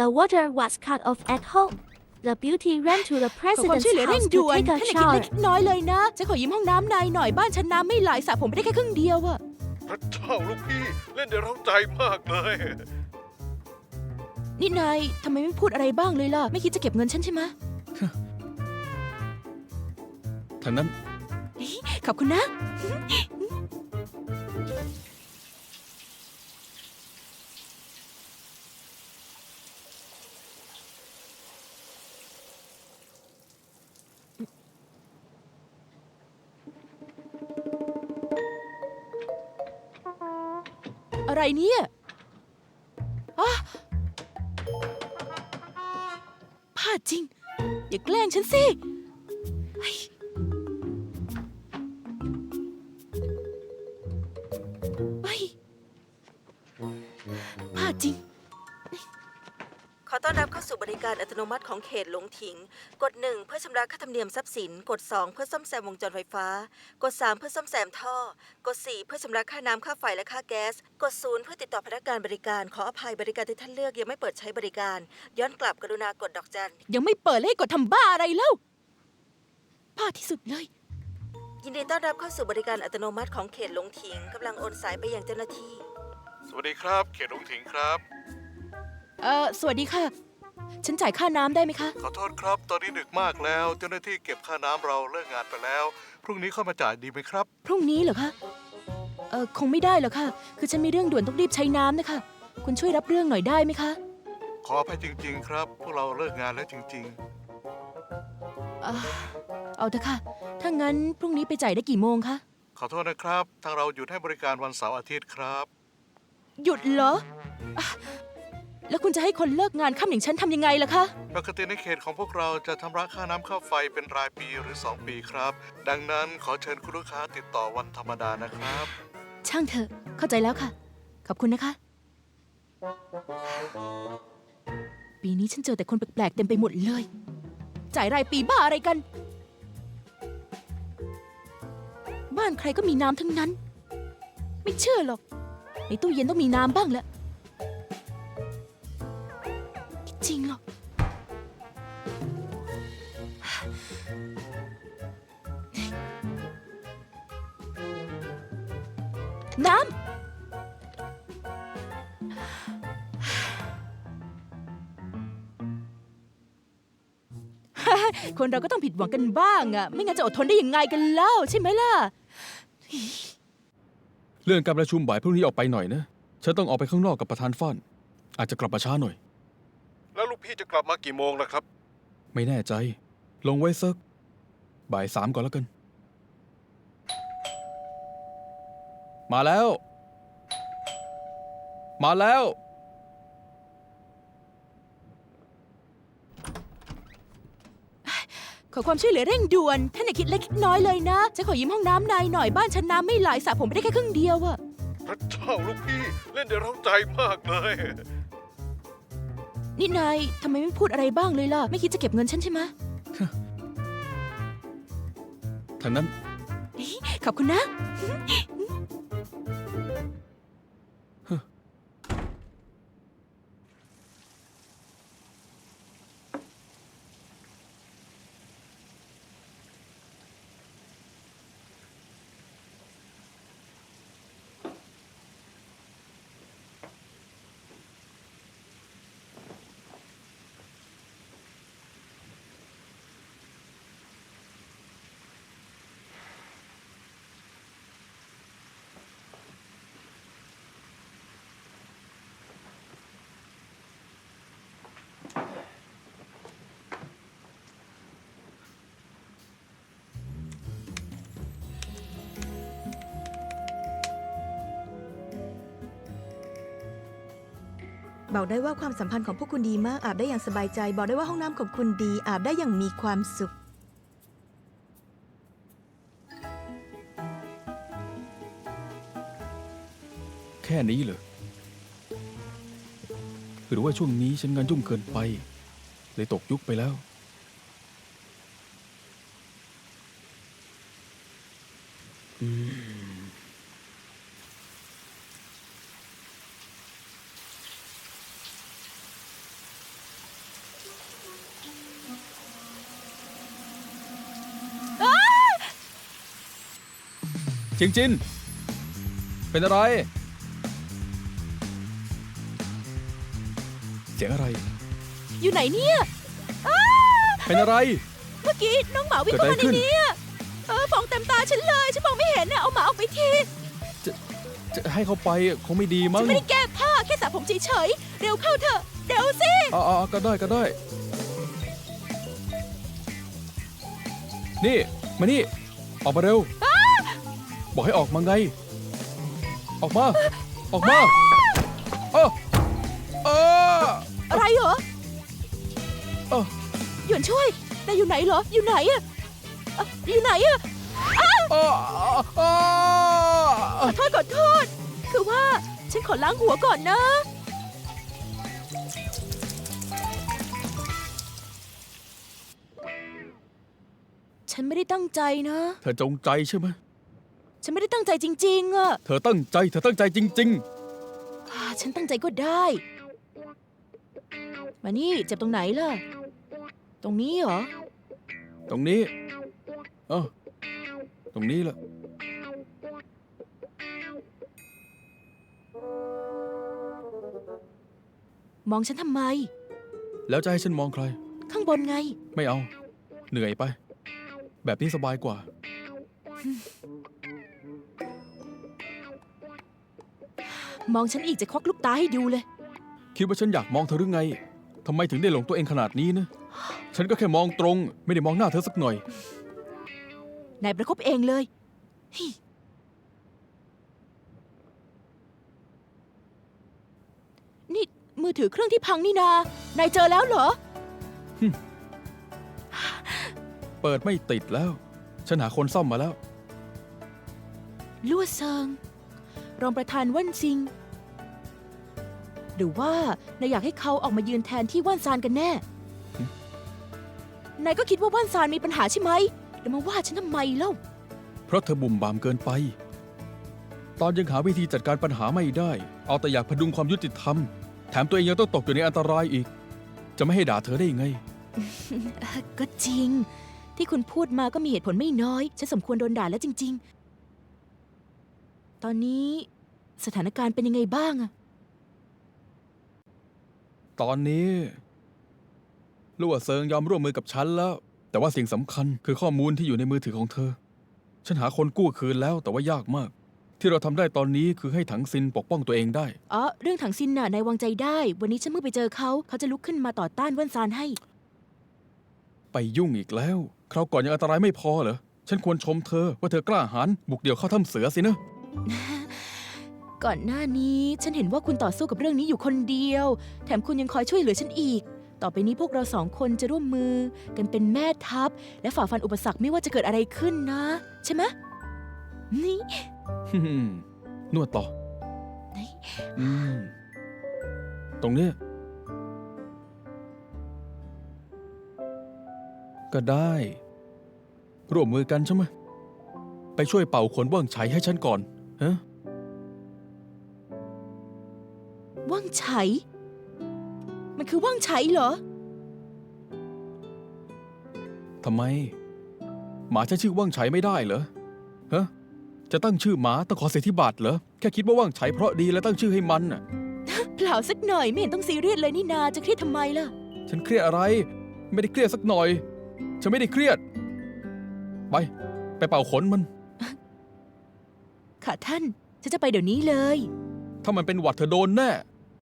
The water was cut off at home. The beauty ran to the ขอความ president's ช่วยเหลือเร่ house ง to ด่วน take a ท่านอย่าคิด shower. เล็กน้อยเลยนะ ฉันขอยืมห้องน้ำนายหน่อยบ้านฉันน้ำไม่ไหลสระผมไม่ได้แค่ครึ่งเดียวอะพระเจ้าลูกพี่ เล่นได้เร้าใจมากเลย นี่นายทำไมไม่พูดอะไรบ้างเลยล่ะ ไม่คิดจะเก็บเงินฉันใช่ไหมทางนั้น ขอบคุณนะ อะไรเนี่ยอ๊ะผ้าจริง อย่าแกล้งฉันสิเฮ้ย การอัตโนมัติของเขตหลงถิง กด 1 เพื่อชำระค่าธรรมเนียมทรัพย์สิน กด 2 เพื่อซ่อมแซมวงจรไฟฟ้า กด 3 เพื่อซ่อมแซมท่อ กด 4 เพื่อชำระค่าน้ำค่าไฟและค่าแก๊ส กด 0 เพื่อติดต่อพนักงานบริการ ขออภัยบริการที่ท่านเลือกยังไม่เปิดใช้บริการ ย้อนกลับกรุณากดดอกจัน ยังไม่เปิดเลยให้กดทำบ้าอะไรแล้วบ้าที่สุดเลย ยินดีต้อนรับเข้าสู่บริการอัตโนมัติของเขตหลงถิงกำลังโอนสายไปยังเจ้าหน้าที่ สวัสดีครับ เขตหลงถิงครับ เอ่อสวัสดีค่ะ ฉันจ่ายค่าน้ำได้ไหมคะ ขอโทษครับ ตอนนี้ดึกมากแล้ว เจ้าหน้าที่เก็บค่าน้ำเราเลิกงานไปแล้ว พรุ่งนี้เข้ามาจ่ายดีไหมครับ พรุ่งนี้เหรอคะ เอ่อคงไม่ได้หรอกค่ะ คือฉันมีเรื่องด่วนต้องรีบใช้น้ำนะคะ คุณช่วยรับเรื่องหน่อยได้ไหมคะขออภัยจริง ๆ ครับ พวกเราเลิกงานแล้วจริงเอ่อเอาเถอะค่ะ ถ้างั้นพรุ่งนี้ไปจ่ายได้กี่โมงคะ ๆ ขอโทษนะครับ ทางเราหยุดให้บริการวันเสาร์อาทิตย์ครับ หยุดเหรออะ แล้วคุณจะให้คนเลิกงานค่ำอย่างฉันทำยังไงล่ะคะ ปกติในเขตของพวกเราจะทำระค่าน้ำค่าไฟเป็นรายปีหรือ 2 ปีครับ ดังนั้นขอเชิญคุณลูกค้าติดต่อวันธรรมดานะครับ ช่างเถอะ เข้าใจแล้วค่ะ ขอบคุณนะคะ ปีนี้ฉันเจอแต่คนแปลกๆเต็มไปหมดเลย จ่ายรายปีบ้าอะไรกัน บ้านใครก็มีน้ำทั้งนั้น ไม่เชื่อหรอก ในตู้เย็นต้องมีน้ำบ้างแหละ จริงหรอก น้ำ คนเราก็ต้องผิดหวังกันบ้างอะไม่งั้นจะอดทนได้ยังไงกันเล่าใช่ไหมล่ะ เลื่อนการประชุมบ่ายพรุ่งนี้ออกไปหน่อยนะ ฉันต้องออกไปข้างนอกกับประธานฟ้าน อาจจะกลับมาช้าหน่อยแล้วลูก พี่จะกลับมากี่โมงล่ะครับ ไม่แน่ใจ ลงไว้สักบ่ายสามก่อนแล้วกัน มาแล้ว มาแล้ว ขอความช่วยเหลือเร่งด่วนท่านอย่าคิดเล็กคิดน้อยเลยนะฉันขอยืมห้องน้ำนายหน่อยบ้านฉันน้ำไม่ไหลสระผมไม่ได้แค่ครึ่งเดียวอะพระเจ้าลูกพี่ เล่นได้เร้าใจมากเลย นี่นายทำไมไม่พูดอะไรบ้างเลยล่ะ ไม่คิดจะเก็บเงินฉันใช่ไหมทางนั้น ขอบคุณนะ บอกได้ว่าความสัมพันธ์ของพวกคุณดีมากอาบได้อย่างสบายใจ บอกได้ว่าห้องน้ำของคุณดีอาบได้อย่างมีความสุข แค่นี้เหรอหรือว่าช่วงนี้ฉันงานยุ่งเกินไป เลยตกยุคไปแล้ว จียงจิน เป็นอะไร เสียงอะไร อยู่ไหนเนี่ยเป็นอะไร เมื่อกี้น้องหมาวิ่งเข้ามาเกิดอะไรขึ้นในนี้อะเออฟองเต็มตาฉันเลย ฉันมองไม่เห็นนะเอาหมาออกไปที จะให้เขาไปคงไม่ดีมั้ฉังนไม่ได้แก้ผ้าแค่สระผมเฉยๆ เร็วเข้าเถอะ เร็วสิ อ๋อาๆก็ได้ก็ได้ นี่ มานี่ ออกมาเร็ว บอกให้ออกมาไง ออกมา ออกมาเออเอออะไรเหรอเอ้าหยวนช่วยนายอยู่ไหนเหรอ อยู่ไหนอะเอ่ออยู่ไหนอะเออเออขอโทษขอโทษ คือว่าฉันขอล้างหัวก่อนนะ ฉันไม่ได้ตั้งใจนะ เธอจงใจใช่ไหม ฉันไม่ได้ตั้งใจจริงๆอะเธอตั้งใจ เธอตั้งใจจริง อ่าฉันตั้งใจก็ได้ มานี่เจ็บตรงไหนล่ะ ตรงนี้เหรอ ๆ ตรงนี้เออตรงนี้แหละมองฉันทำไม แล้วจะให้ฉันมองใคร ข้างบนไง ไม่เอา เหนื่อยไป แบบนี้สบายกว่า มองฉันอีกจะควักลูกตาให้ดูเลย คิดว่าฉันอยากมองเธอหรือไง ทำไมถึงได้หลงตัวเองขนาดนี้นะ ฉันก็แค่มองตรง ไม่ได้มองหน้าเธอสักหน่อย นายประคบเองเลยเฮ้ยนี่ มือถือเครื่องที่พังนี่นา นายเจอแล้วเหรอ เปิดไม่ติดแล้ว ฉันหาคนซ่อมมาแล้ว ลั่วเซิง รองประธานว่านซิง หรือว่านายอยากให้เขาออกมายืนแทนที่ว่านซานกันแน่หึนายก็คิดว่าว่านซานมีปัญหาใช่ไหม แล้วมาว่าฉันทำไมเล่า เพราะเธอบุ่มบามเกินไป ตอนยังหาวิธีจัดการปัญหาไม่ได้ เอาแต่อยากพดุงความยุติธรรม แถมตัวเองยังต้องตกอยู่ในอันตรายอีก จะไม่ให้ด่าเธอได้ยังไง ก็จริง ที่คุณพูดมาก็มีเหตุผลไม่น้อย ฉันสมควรโดนด่าแล้วจริง ๆ ตอนนี้สถานการณ์เป็นยังไงบ้างอะตอนนี้ลู่ว่าเซิงยอมร่วมมือกับฉันแล้ว แต่ว่าสิ่งสำคัญคือข้อมูลที่อยู่ในมือถือของเธอ ฉันหาคนกู้คืนแล้วแต่ว่ายากมาก ที่เราทำได้ตอนนี้คือให้ถังซินปกป้องตัวเองได้ อ๋อ เรื่องถังซินน่ะนายวางใจได้ วันนี้ฉันเมื่อไปเจอเขา เขาจะลุกขึ้นมาต่อต้านว่านซานให้ ไปยุ่งอีกแล้ว คราวก่อนยังอันตรายไม่พอเหรอ ฉันควรชมเธอว่าเธอกล้าหาญบุกเดี่ยวเข้าถ้ำเสือสินะ ก่อนหน้านี้ฉันเห็นว่าคุณต่อสู้กับเรื่องนี้อยู่คนเดียว แถมคุณยังคอยช่วยเหลือฉันอีก ต่อไปนี้พวกเราสองคนจะร่วมมือ กันเป็นแม่ทัพ และฝ่าฟันอุปสรรคไม่ว่าจะเกิดอะไรขึ้นนะ ใช่ไหมนี่ ฮึ่มนวดต่อไหน อืมตรงเนี้ยก็ได้ ร่วมมือกันใช่ไหม ไปช่วยเป่าขนว่างไฉให้ฉันก่อน ฮะว่างไฉ มันคือว่างไฉเหรอ ทำไม หมาฉันชื่อว่างไฉไม่ได้เหรอฮะจะตั้งชื่อหมาต้องขอเสียที่บัตรเหรอ แค่คิดว่าว่างไฉเพราะดีแล้วตั้งชื่อให้มันน่ะ เปล่าสักหน่อยไม่เห็นต้องซีเรียสเลยนี่นาจะเครียดทำไมล่ะ ฉันเครียดอะไร ไม่ได้เครียดสักหน่อย ฉันไม่ได้เครียด ไป ไปเป่าขนมัน ค่ะท่าน ฉันจะไปเดี๋ยวนี้เลย ถ้ามันเป็นหวัดเธอโดนแน่